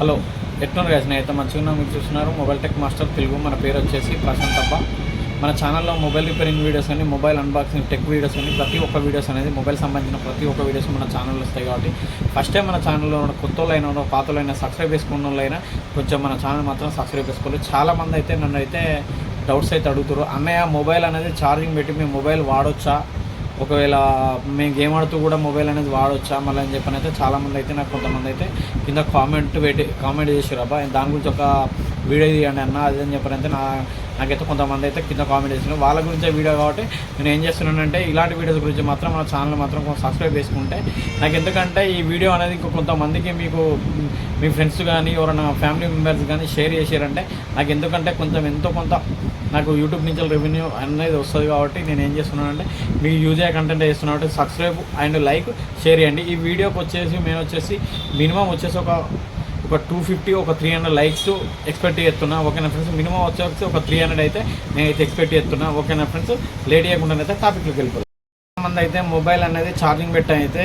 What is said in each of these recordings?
Hello ఎట్లున్నారు guys? నేనైతే మంచిగా మీరు చూస్తున్నారు మొబైల్ టెక్ మాస్టర్ తెలుగు. మన పేరు వచ్చేసి ప్రశాంత్ అబ్బ. మన ఛానల్లో మొబైల్ రిపేరింగ్ వీడియోస్ అని మొబైల్ అన్బాక్సింగ్ టెక్ వీడియోస్ అని ప్రతి ఒక్క వీడియోస్ అనేది మొబైల్ సంబంధించిన ప్రతి ఒక్క వీడియోస్ మన ఛానల్లో వస్తాయి కాబట్టి ఫస్ట్ టైం మన ఛానల్లో ఉన్న కొత్త పాతలైనా సబ్స్క్రైబ్ చేసుకున్న వాళ్ళైనా కొంచెం మన ఛానల్ మాత్రం సబ్స్క్రైబ్ చేసుకోవాలి. చాలామంది అయితే నన్ను అయితే డౌట్స్ అయితే అడుగుతారు అన్నయ్య మొబైల్ అనేది ఛార్జింగ్ పెట్టి మేము మొబైల్ వాడొచ్చా? ఒకవేళ మేము గేమ్ ఆడుతూ కూడా మొబైల్ అనేది వాడొచ్చా మళ్ళీ అని చెప్పని అయితే చాలామంది అయితే నాకు కొంతమంది అయితే కింద కామెంట్ పెట్టి కామెంట్ చేసారు అబ్బా దాని గురించి ఒక వీడియో తీయండి అన్న అది అని చెప్పని అయితే నా నాకైతే కొంతమంది అయితే కింద కామెంట్ చేసినారు వాళ్ళ గురించే వీడియో కాబట్టి నేను ఏం చేస్తున్నానంటే ఇలాంటి వీడియోస్ గురించి మాత్రం మన ఛానల్ మాత్రం కొంచెం సబ్స్క్రైబ్ చేసుకుంటే నాకు ఎందుకంటే ఈ వీడియో అనేది ఇంకో కొంతమందికి మీకు మీ ఫ్రెండ్స్ కానీ ఎవరైనా ఫ్యామిలీ మెంబర్స్ కానీ షేర్ చేశారంటే నాకు ఎందుకంటే కొంచెం ఎంతో కొంత నాకు యూట్యూబ్ నుంచి రెవెన్యూ అనేది వస్తుంది కాబట్టి నేను ఏం చేస్తున్నానంటే మీకు యూజ్ అయ్యే కంటెంట్ చేస్తున్నా కాబట్టి సబ్స్క్రైబ్ అండ్ లైక్ షేర్ చేయండి. ఈ వీడియోకి వచ్చేసి మేము వచ్చేసి మినిమం వచ్చేసి ఒక ఒక టూ ఫిఫ్టీ ఒక త్రీ హండ్రెడ్ లైక్స్ ఎక్స్పెక్ట్ చేస్తున్నా. ఓకేనా ఫ్రెండ్స్ మినిమం వచ్చేసి ఒక త్రీ హండ్రెడ్ అయితే నేనైతే ఎక్స్పెక్ట్ చేస్తున్నా. ఓకేనా ఫ్రెండ్స్ లేట్ చేయకుండా అయితే టాపిక్లోకి వెళ్ళిపోతుంది కొంతమంది అయితే మొబైల్ అనేది ఛార్జింగ్ పెట్టి అయితే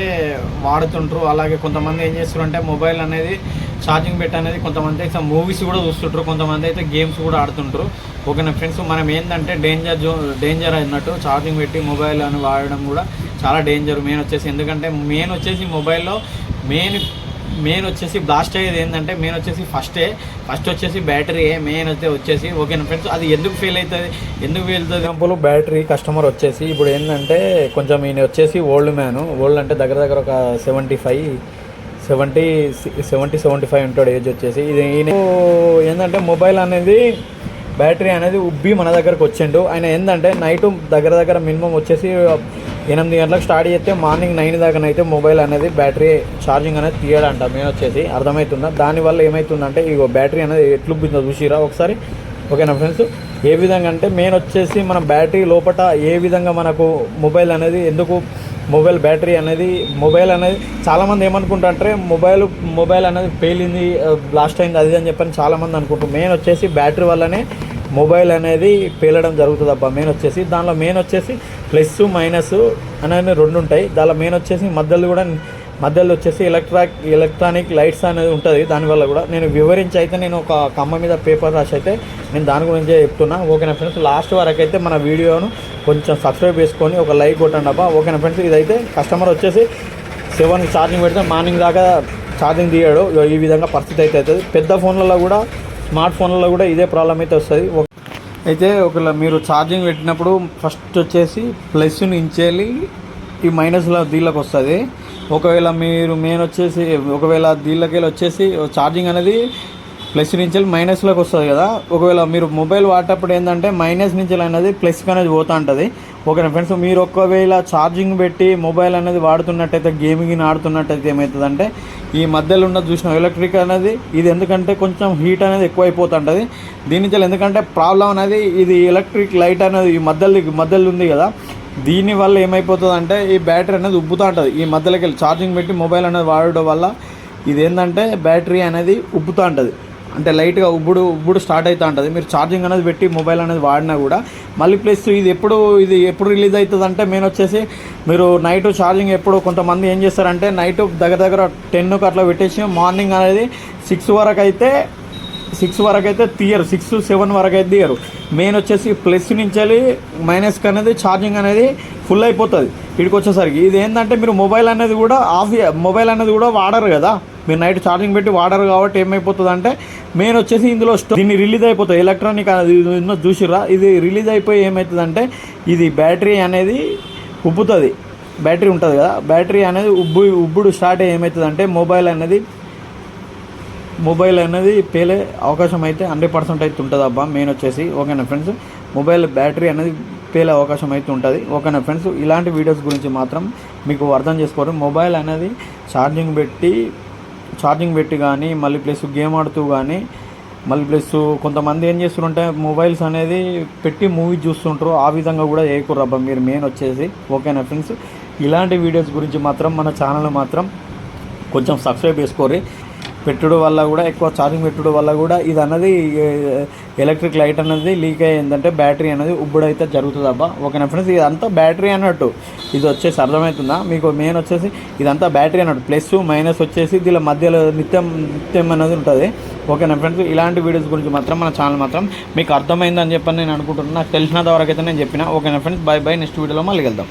వాడుతుంటారు అలాగే కొంతమంది ఏం చేస్తారంటే మొబైల్ అనేది ఛార్జింగ్ పెట్టి అనేది కొంతమంది అయితే మూవీస్ కూడా చూస్తుంటారు కొంతమంది అయితే గేమ్స్ కూడా ఆడుతుంటారు ఓకేనా ఫ్రెండ్స్ మనం ఏంటంటే డేంజర్ జో డేంజర్ అన్నట్టు ఛార్జింగ్ పెట్టి మొబైల్ అని వాడడం కూడా చాలా డేంజర్ మెయిన్ వచ్చేసి ఎందుకంటే మెయిన్ వచ్చేసి మొబైల్లో మెయిన్ మెయిన్ వచ్చేసి బ్లాస్ట్ అయ్యేది ఏంటంటే మెయిన్ వచ్చేసి ఫస్టే ఫస్ట్ వచ్చేసి బ్యాటరీ మెయిన్ అయితే వచ్చేసి ఓకేనా ఫ్రెండ్స్ అది ఎందుకు ఫెయిల్ అవుతుంది? ఎందుకు వెళ్తుంది ఎగ్జాంపుల్ బ్యాటరీ కస్టమర్ వచ్చేసి ఇప్పుడు ఏంటంటే కొంచెం ఈయన వచ్చేసి ఓల్డ్ మ్యాన్ ఓల్డ్ అంటే దగ్గర దగ్గర ఒక seventy five seventy seventy seventy five ఉంటాడు ఏజ్ వచ్చేసి. ఇది ఈయన ఏంటంటే మొబైల్ అనేది బ్యాటరీ అనేది ఉబ్బి మన దగ్గరకు వచ్చిండు. ఆయన ఏంటంటే నైట్ దగ్గర దగ్గర మినిమం వచ్చేసి ఎనిమిది గంటలకు స్టార్ట్ చేస్తే మార్నింగ్ నైన్ దాకానైతే మొబైల్ అనేది బ్యాటరీ ఛార్జింగ్ అనేది తీయడంట మేము వచ్చేసి. అర్థమవుతుందా? దానివల్ల ఏమవుతుందంటే ఇగో బ్యాటరీ అనేది ఎట్లుబ్బిందో చూసిరా ఒకసారి? ఓకేనా ఫ్రెండ్స్? ఏ విధంగా అంటే మెయిన్ వచ్చేసి మన బ్యాటరీ లోపల ఏ విధంగా మనకు మొబైల్ అనేది ఎందుకు మొబైల్ బ్యాటరీ అనేది మొబైల్ అనేది చాలామంది ఏమనుకుంటారంటే మొబైల్ మొబైల్ అనేది పేలింది బ్లాస్ట్ అయింది అది అని చెప్పని చాలామంది అనుకుంటారు. మెయిన్ వచ్చేసి బ్యాటరీ వల్లనే మొబైల్ అనేది పేలడం జరుగుతుంది అబ్బా మెయిన్ వచ్చేసి. దానిలో మెయిన్ వచ్చేసి ప్లస్ మైనస్ అనేది రెండు ఉంటాయి. దానిలో మెయిన్ వచ్చేసి మధ్యలో కూడా మధ్యలో వచ్చేసి ఎలక్ట్రాక్ ఎలక్ట్రానిక్ లైట్స్ అనేది ఉంటుంది. దానివల్ల కూడా నేను వివరించి అయితే నేను ఒక కమ్మ మీద పేపర్ రాసి అయితే నేను దాని గురించి చెప్తున్నా. ఓకేనా ఫ్రెండ్స్ లాస్ట్ వరకు అయితే మన వీడియోను కొంచెం సబ్స్క్రైబ్ చేసుకొని ఒక లైక్ కొట్టండి అబ్బా. ఓకేనా ఫ్రెండ్స్ ఇదైతే కస్టమర్ వచ్చేసి సెవెన్ ఛార్జింగ్ పెడితే మార్నింగ్ దాకా ఛార్జింగ్ తీయడు. ఈ విధంగా పరిస్థితి అయితే అవుతుంది. పెద్ద ఫోన్లలో కూడా స్మార్ట్ ఫోన్లలో కూడా ఇదే ప్రాబ్లం అయితే వస్తుంది. ఒక- అయితే ఒకవేళ మీరు ఛార్జింగ్ పెట్టినప్పుడు ఫస్ట్ వచ్చేసి ప్లస్ ఇంచేయాలి ఈ మైనస్లో దీళ్ళకి వస్తుంది. ఒకవేళ మీరు మెయిన్ వచ్చేసి ఒకవేళ దీళ్ళకి వచ్చేసి ఛార్జింగ్ అనేది ప్లస్ నుంచి మైనస్లోకి వస్తుంది కదా. ఒకవేళ మీరు మొబైల్ వాడేటప్పుడు ఏంటంటే మైనస్ నుంచి అనేది ప్లస్కి అనేది పోతూ ఉంటుంది. ఓకేనా ఫ్రెండ్స్? మీరు ఒకవేళ ఛార్జింగ్ పెట్టి మొబైల్ అనేది వాడుతున్నట్టయితే గేమింగ్ ఆడుతున్నట్టయితే ఏమవుతుందంటే ఈ మధ్యలో ఉన్న చూసిన ఎలక్ట్రిక్ అనేది ఇది ఎందుకంటే కొంచెం హీట్ అనేది ఎక్కువ అయిపోతుంటుంది దీని నుంచి ఎందుకంటే ప్రాబ్లం అనేది ఇది ఎలక్ట్రిక్ లైట్ అనేది ఈ మధ్యలో మధ్యలో ఉంది కదా. దీనివల్ల ఏమైపోతుంది అంటే ఈ బ్యాటరీ అనేది ఉబ్బుతూ ఉంటుంది. ఈ మధ్యలోకి వెళ్ళి ఛార్జింగ్ పెట్టి మొబైల్ అనేది వాడడం వల్ల ఇది ఏంటంటే బ్యాటరీ అనేది ఉబ్బుతూ ఉంటుంది. అంటే లైట్గా ఉబ్బుడు ఉబ్బుడు స్టార్ట్ అవుతూ ఉంటుంది. మీరు ఛార్జింగ్ అనేది పెట్టి మొబైల్ అనేది వాడినా కూడా మళ్ళీ ప్లస్ ఇది ఎప్పుడు ఇది ఎప్పుడు రిలీజ్ అవుతుంది అంటే మెయిన్ వచ్చేసి మీరు నైట్ ఛార్జింగ్ ఎప్పుడు కొంతమంది ఏం చేస్తారంటే నైట్ దగ్గర దగ్గర టెన్కి అట్లా పెట్టేసి మార్నింగ్ అనేది సిక్స్ వరకు అయితే సిక్స్ వరకు అయితే తీయరు. సిక్స్ సెవెన్ వరకు అయితే తీయరు. మెయిన్ వచ్చేసి ప్లస్ నుంచి వెళ్ళి మైనస్కి అనేది ఛార్జింగ్ అనేది ఫుల్ అయిపోతుంది. ఇక్కడికి వచ్చేసరికి ఇది ఏంటంటే మీరు మొబైల్ అనేది కూడా ఆఫ్ మొబైల్ అనేది కూడా వాడరు కదా. మీరు నైట్ ఛార్జింగ్ పెట్టి వాడరు కాబట్టి ఏమైపోతుంది అంటే మెయిన్ వచ్చేసి ఇందులో స్టో దీన్ని రిలీజ్ అయిపోతుంది ఎలక్ట్రానిక్ అది ఉన్నది చూసిర్రా? ఇది రిలీజ్ అయిపోయి ఏమవుతుందంటే ఇది బ్యాటరీ అనేది ఉబ్బుతుంది. బ్యాటరీ ఉంటుంది కదా? బ్యాటరీ అనేది ఉబ్బు ఉబ్బుడు స్టార్ట్ అయ్యి ఏమవుతుందంటే మొబైల్ అనేది మొబైల్ అనేది పేలే అవకాశం అయితే హండ్రెడ్ పర్సెంట్ అయితే ఉంటుంది అబ్బా మెయిన్ వచ్చేసి. ఓకేనా ఫ్రెండ్స్ మొబైల్ బ్యాటరీ అనేది పేలే అవకాశం అయితే ఉంటుంది. ఓకేనా ఫ్రెండ్స్ ఇలాంటి వీడియోస్ గురించి మాత్రం మీకు అర్థం చేసుకోవడం మొబైల్ అనేది ఛార్జింగ్ పెట్టి ఛార్జింగ్ పెట్టి కానీ మళ్ళీ ప్లస్ గేమ్ ఆడుతూ కానీ మళ్ళీ ప్లస్ కొంతమంది ఏం చేస్తుంటే మొబైల్స్ అనేది పెట్టి మూవీ చూస్తుంటారు. ఆ విధంగా కూడా చేయకూడదు మీరు మెయిన్ వచ్చేసి. ఓకేనా ఫ్రెండ్స్ ఇలాంటి వీడియోస్ గురించి మాత్రం మన ఛానల్ మాత్రం కొంచెం సబ్స్క్రైబ్ చేసుకోరి పెట్టుడు వల్ల కూడా ఎక్కువ ఛార్జింగ్ పెట్టుడు వల్ల కూడా ఇది అన్నది ఎలక్ట్రిక్ లైట్ అనేది లీక్ అయ్యిందంటే బ్యాటరీ అనేది ఉబ్బుడైతే జరుగుతుంది అబ్బా. ఓకేనా ఫ్రెండ్స్ ఇదంతా బ్యాటరీ అన్నట్టు. ఇది వచ్చేసి అర్థమవుతుందా? మీకు మెయిన్ వచ్చేసి ఇదంతా బ్యాటరీ అన్నట్టు. ప్లస్ మైనస్ వచ్చేసి దీని మధ్యలో నిత్యం నిత్యం అనేది ఉంటుంది. ఓకేనా ఫ్రెండ్స్ ఇలాంటి వీడియోస్ గురించి మాత్రం మన ఛానల్ మాత్రం మీకు అర్థమైందని చెప్పని నేను అనుకుంటున్నాను నాకు తెలిసినంత వరకు అయితే నేను చెప్పిన. ఓకేనా ఫ్రెండ్స్ బై బై నెక్స్ట్ వీడియోలో మళ్ళీ వెళ్దాం